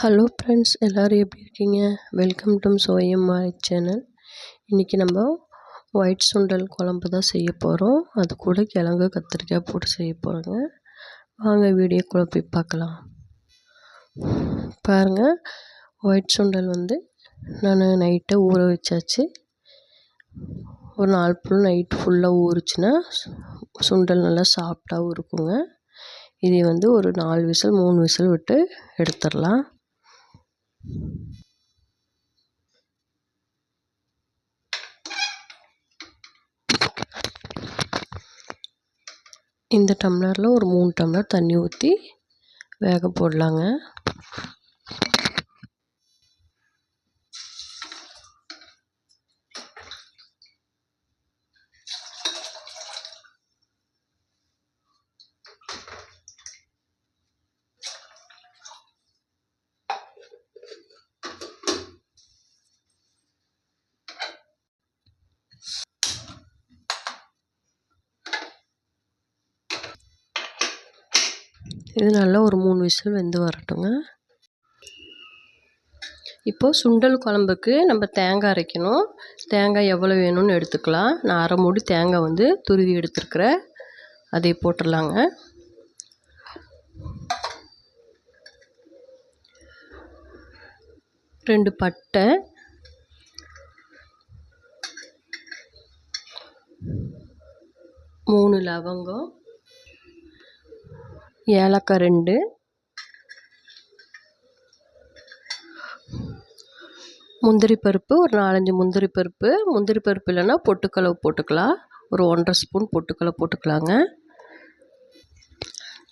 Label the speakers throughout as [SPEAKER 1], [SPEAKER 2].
[SPEAKER 1] Hello friends எல்லோரும் எப்படி இருக்கீங்க? வெல்கம் டு சோஎம்ஆர் சேனல் இன்றைக்கி நம்ம ஒயிட் சுண்டல் குழம்பு தான் செய்ய போகிறோம் அது கூட கிழங்கு கத்திரிக்காய் போட்டு செய்ய போகிறோங்க வாங்க வீடியோ குழப்பி பார்க்கலாம். பாருங்கள் ஒயிட் சுண்டல் வந்து நான் நைட்டை ஊற வச்சாச்சு. ஒரு நாள் ஃபுல் நைட் ஃபுல்லாக ஊறுச்சுன்னா சுண்டல் நல்லா சாஃப்டாகவும் இருக்குங்க. இதை வந்து ஒரு நாலு விசில் மூணு விசில் விட்டு எடுத்துடலாம். இந்த டம்ளரில் ஒரு மூணு டம்ளர் தண்ணி ஊற்றி வேக போடலாங்க. இது நல்லா ஒரு மூணு விசில் வெந்து வரட்டுங்க. இப்போது சுண்டல் குழம்புக்கு நம்ம தேங்காய் அரைக்கணும். தேங்காய் எவ்வளோ வேணும்னு எடுத்துக்கலாம். நான் அரை மூடி தேங்காய் வந்து துருவி எடுத்துருக்குறேன். அதை போட்டுடலாங்க. ரெண்டு பட்டை. மூணு லவங்கம். ஏலக்காய் ரெண்டு. முந்திரி பருப்பு ஒரு நாலஞ்சு முந்திரி பருப்பு. முந்திரி பருப்பு இல்லைன்னா பொட்டுக்கலவு போட்டுக்கலாம். ஒரு ஒன்றரை ஸ்பூன் பொட்டுக்கடலை போட்டுக்கலாங்க.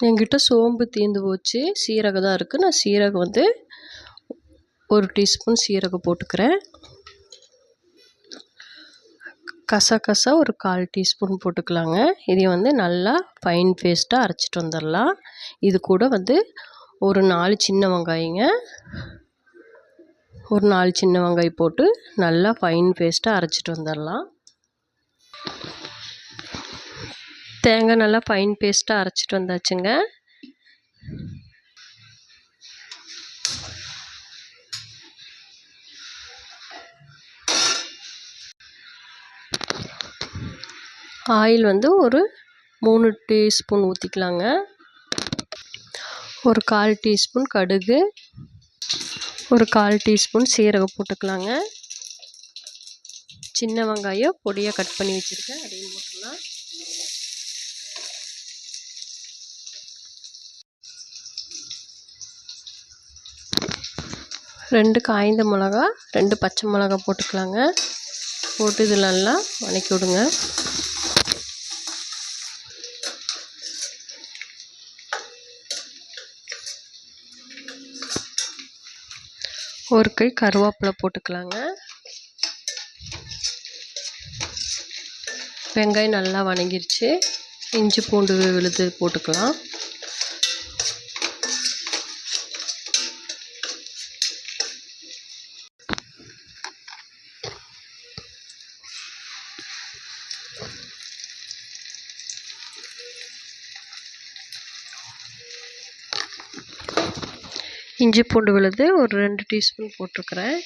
[SPEAKER 1] என்கிட்ட சோம்பு தீர்ந்து போச்சு. சீரகம் தான் இருக்குது நான் சீரகம் வந்து ஒரு டீஸ்பூன் சீரகம் போட்டுக்கிறேன். கசகசா ஒரு கால் டீஸ்பூன் போட்டுக்கலாங்க. இதை வந்து நல்லா ஃபைன் பேஸ்ட்டாக அரைச்சிட்டு வந்துடலாம். இது கூட வந்து ஒரு நாலு சின்ன வெங்காயங்க. ஒரு நாலு சின்ன வெங்காயம் போட்டு நல்லா ஃபைன் பேஸ்ட்டாக அரைச்சிட்டு வந்துடலாம். தேங்காய் நல்லா ஃபைன் பேஸ்ட்டாக அரைச்சிட்டு வந்தாச்சுங்க. ஆயில் வந்து ஒரு மூணு டீஸ்பூன் ஊற்றிக்கலாங்க ஒரு கால் டீஸ்பூன் கடுகு ஒரு கால் டீஸ்பூன் சீரகம் போட்டுக்கலாங்க. சின்ன வெங்காயம் பொடியாக கட் பண்ணி வச்சுருக்கேன். அதையும் போட்டுக்கலாம். ரெண்டு காய்ந்த மிளகா ரெண்டு பச்சை மிளகா போட்டுக்கலாங்க. போட்டு இது நல்லா வதக்கி விடுங்க ஒரு கை கருவேப்பிலை போட்டுக்கலாங்க. வெங்காயம் நல்லா வணங்கிருச்சு. இஞ்சி பூண்டு விழுது போட்டுக்கலாம். இஞ்சி பூண்டு விழுது ஒரு ரெண்டு டீஸ்பூன் போட்டிருக்கிறேன்.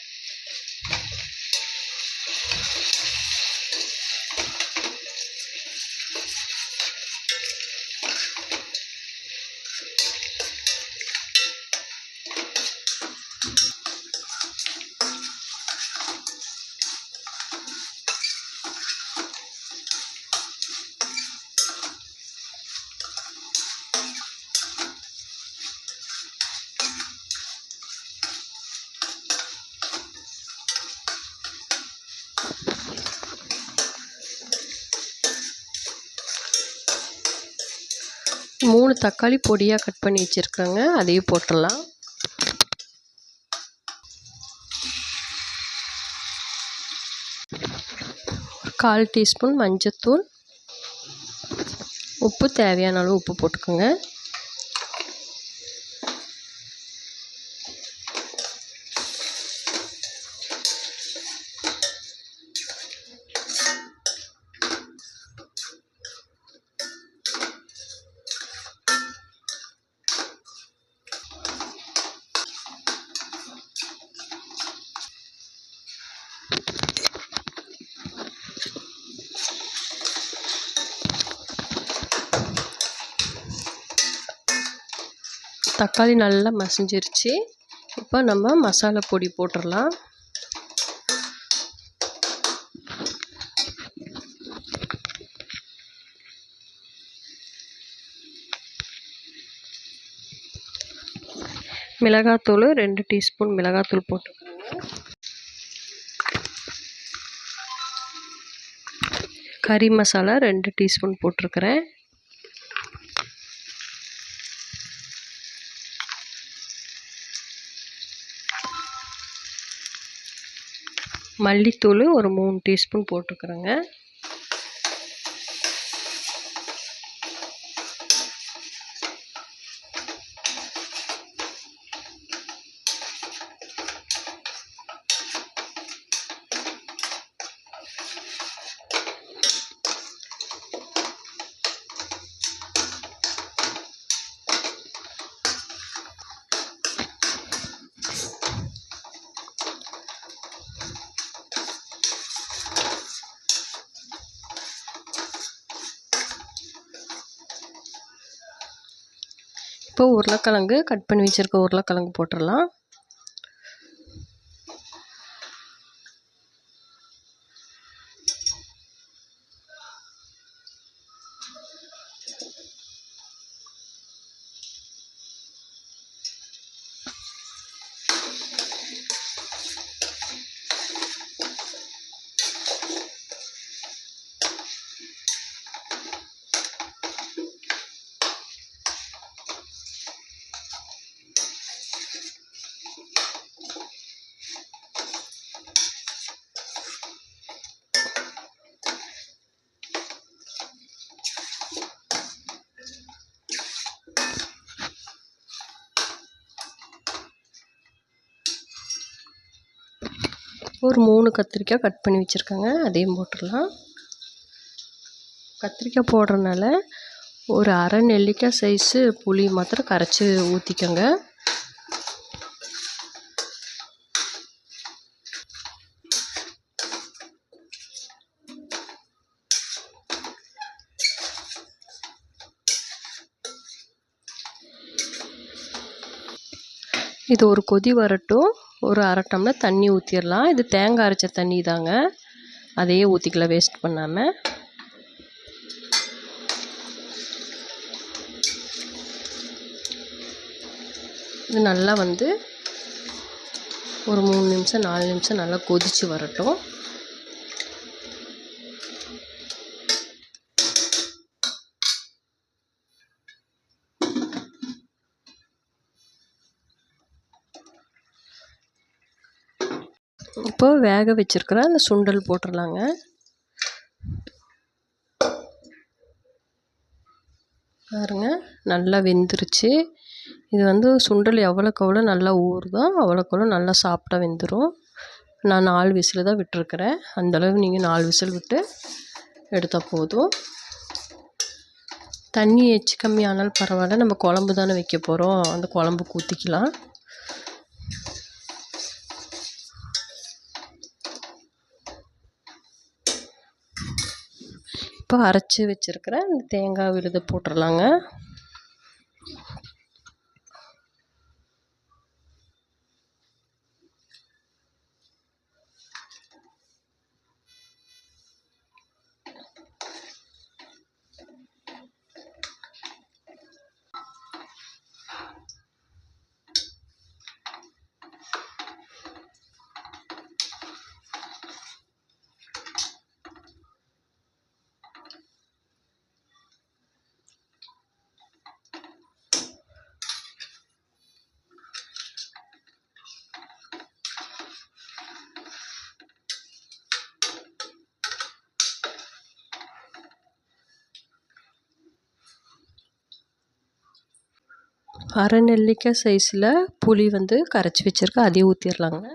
[SPEAKER 1] மூணு தக்காளி பொடியாக கட் பண்ணி வச்சுருக்கேங்க. அதையும் போட்டுடலாம். கால் டீஸ்பூன் மஞ்சத்தூள். உப்பு தேவையான அளவு உப்பு போட்டுக்கோங்க. தக்காளி நல்லா மசிஞ்சிருச்சு. இப்போ நம்ம மசாலா பொடி போட்டுடலாம் மிளகாத்தூள் ரெண்டு டீஸ்பூன் மிளகாத்தூள் போட்டுக்கோங்க. கறி மசாலா ரெண்டு டீஸ்பூன் போட்டிருக்கிறேன். மல்லித்தூள் ஒரு மூணு டீஸ்பூன் போட்டுக்கிறேங்க. இப்போ உருளைக்கிழங்கு கட் பண்ணி வச்சுருக்க உருளைக்கிழங்கு போட்டுடலாம். ஒரு மூணு கத்திரிக்காய் கட் பண்ணி வச்சுருக்கேங்க அதையும் போட்டுடலாம். கத்திரிக்காய் போடுறதுனால ஒரு அரை நெல்லிக்காய் சைஸு புளி மாத்திரம் கரைச்சி ஊற்றிக்கோங்க இது ஒரு கொதி வரட்டும். ஒரு அரை டம்ளர் தண்ணி ஊற்றிடலாம் இது தேங்காய் அரைச்ச தண்ணி தாங்க. அதையே ஊற்றிக்கலாம் வேஸ்ட் பண்ணாமல் இது நல்லா வந்து ஒரு மூணு நிமிஷம் நாலு நிமிஷம் நல்லா கொதித்து வரட்டும். இப்போ வேக வச்சுருக்கிற அந்த சுண்டல் போட்டுடலாங்க. பாருங்க நல்லா வெந்துருச்சு. இது வந்து சுண்டல் எவ்வளோக்கு எவ்வளோ நல்லா ஊறுதோ அவ்வளோக்கு எவ்வளோ நல்லா சாப்பிட்டா வெந்துடும் நான் நாலு விசில் தான் விட்டுருக்குறேன். அந்தளவு நீங்கள் நாலு விசில் விட்டு எடுத்தால் போதும். தண்ணி எச்சு கம்மியானாலும் பரவாயில்ல. நம்ம குழம்பு தானே வைக்க போகிறோம் அந்த குழம்பு ஊற்றிக்கலாம் இப்போ அரைச்சி வச்சிருக்கிற அந்த தேங்காய் விழுது போட்டுடலாங்க அரை நெல்லிக்காய் சைஸில் புளி வந்து கரைச்சி வச்சுருக்கேன் அதையும் ஊற்றிடலாங்க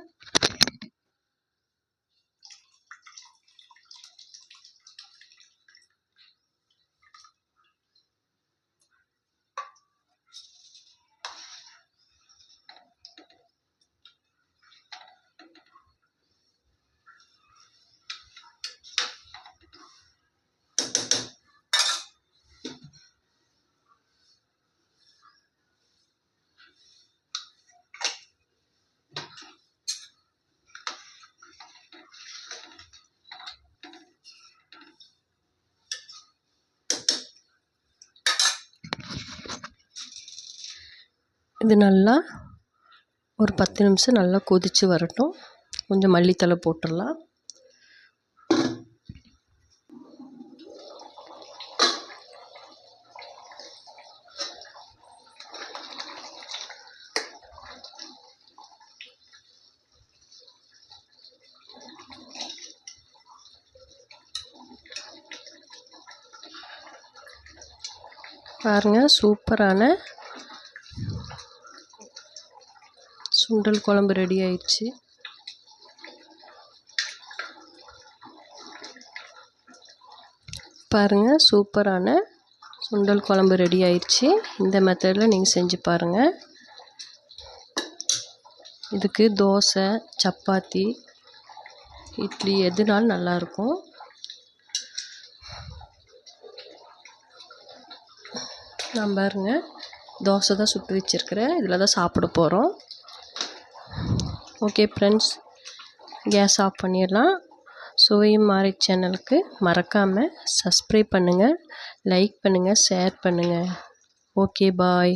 [SPEAKER 1] இது நல்லா ஒரு பத்து நிமிஷம் நல்லா கொதித்து வரட்டும். கொஞ்சம் மல்லித்தழை போட்டுடலாம். பாருங்கள் சூப்பரான சுண்டல் குழம்பு ரெடி ஆயிடுச்சு. பாருங்கள் சூப்பரான சுண்டல் குழம்பு ரெடி ஆயிடுச்சு. இந்த மெத்தடில் நீங்கள் செஞ்சு பாருங்கள் இதுக்கு தோசை சப்பாத்தி இட்லி எதுனாலும் நல்லாயிருக்கும் நான் பாருங்கள் தோசை தான் சுட்டு வச்சுருக்கிறேன். இதில் தான் சாப்பிட போகிறோம் ஓகே ஃப்ரெண்ட்ஸ் கேஸ் ஆஃப் பண்ணிடலாம். சுவையும் மாறி சேனலுக்கு மறக்காமல் சப்ஸ்கிரைப் பண்ணுங்கள் லைக் பண்ணுங்கள் ஷேர் பண்ணுங்கள் ஓகே பாய்